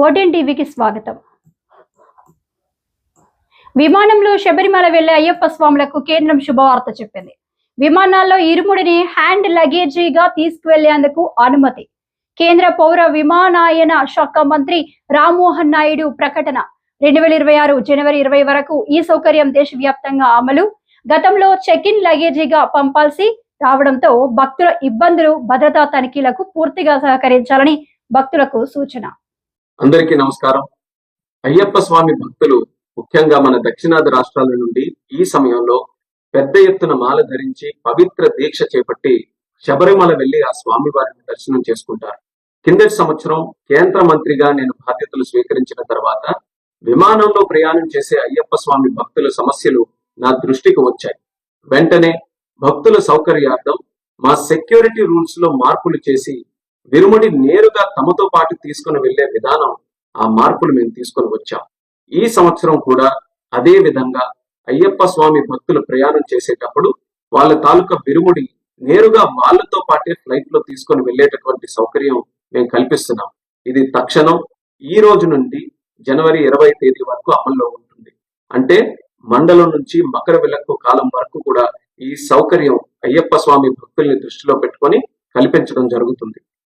ఓటెన్ టీవీకి స్వాగతం. విమానంలో శబరిమల వెళ్ళే అయ్యప్ప స్వాములకు కేంద్రం శుభవార్త చెప్పింది. విమానాల్లో ఇరుముడిని హ్యాండ్ లగేజీగా తీసుకువెళ్ళేందుకు అనుమతి. కేంద్ర పౌర విమానాయన శాఖ మంత్రి రామ్మోహన్ నాయుడు ప్రకటన. రెండు వేల ఇరవై ఆరు జనవరి ఇరవై వరకు ఈ సౌకర్యం దేశవ్యాప్తంగా అమలు. గతంలో చెక్ ఇన్ లగేజీగా పంపాల్సి రావడంతో భక్తుల ఇబ్బందులు భద్రతా తనిఖీలకు పూర్తిగా సహకరించాలని భక్తులకు సూచన. అందరికీ నమస్కారం. అయ్యప్ప స్వామి భక్తులు ముఖ్యంగా మన దక్షిణాది రాష్ట్రాల నుండి ఈ సమయంలో పెద్ద ఎత్తున మాల ధరించి పవిత్ర దీక్ష చేపట్టి శబరిమల వెళ్ళి ఆ స్వామి వారిని దర్శనం చేసుకుంటారు. కిందటి సంవత్సరం కేంద్ర మంత్రిగా నేను బాధ్యతలు స్వీకరించిన తర్వాత విమానంలో ప్రయాణం చేసే అయ్యప్ప స్వామి భక్తుల సమస్యలు నా దృష్టికి వచ్చాయి. వెంటనే భక్తుల సౌకర్యార్థం మా సెక్యూరిటీ రూల్స్లో మార్పులు చేసి విరుముడి నేరుగా తమతో పాటు తీసుకుని వెళ్ళే విధానం ఆ మార్పులు మేము తీసుకొని వచ్చాం. ఈ సంవత్సరం కూడా అదే విధంగా అయ్యప్ప స్వామి భక్తులు ప్రయాణం చేసేటప్పుడు వాళ్ళ తాలూకా బిరుముడి నేరుగా వాళ్ళతో పాటే ఫ్లైట్లో తీసుకొని వెళ్ళేటటువంటి సౌకర్యం మేము కల్పిస్తున్నాం. ఇది తక్షణం ఈ రోజు నుండి జనవరి ఇరవై తేదీ వరకు అమల్లో ఉంటుంది. అంటే మండలం నుంచి మకర విలక్కు కాలం వరకు కూడా ఈ సౌకర్యం అయ్యప్ప స్వామి భక్తుల్ని దృష్టిలో పెట్టుకొని కల్పించడం జరుగుతుంది.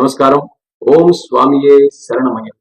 నమస్కారం. ఓం స్వామియే శరణమయ్య.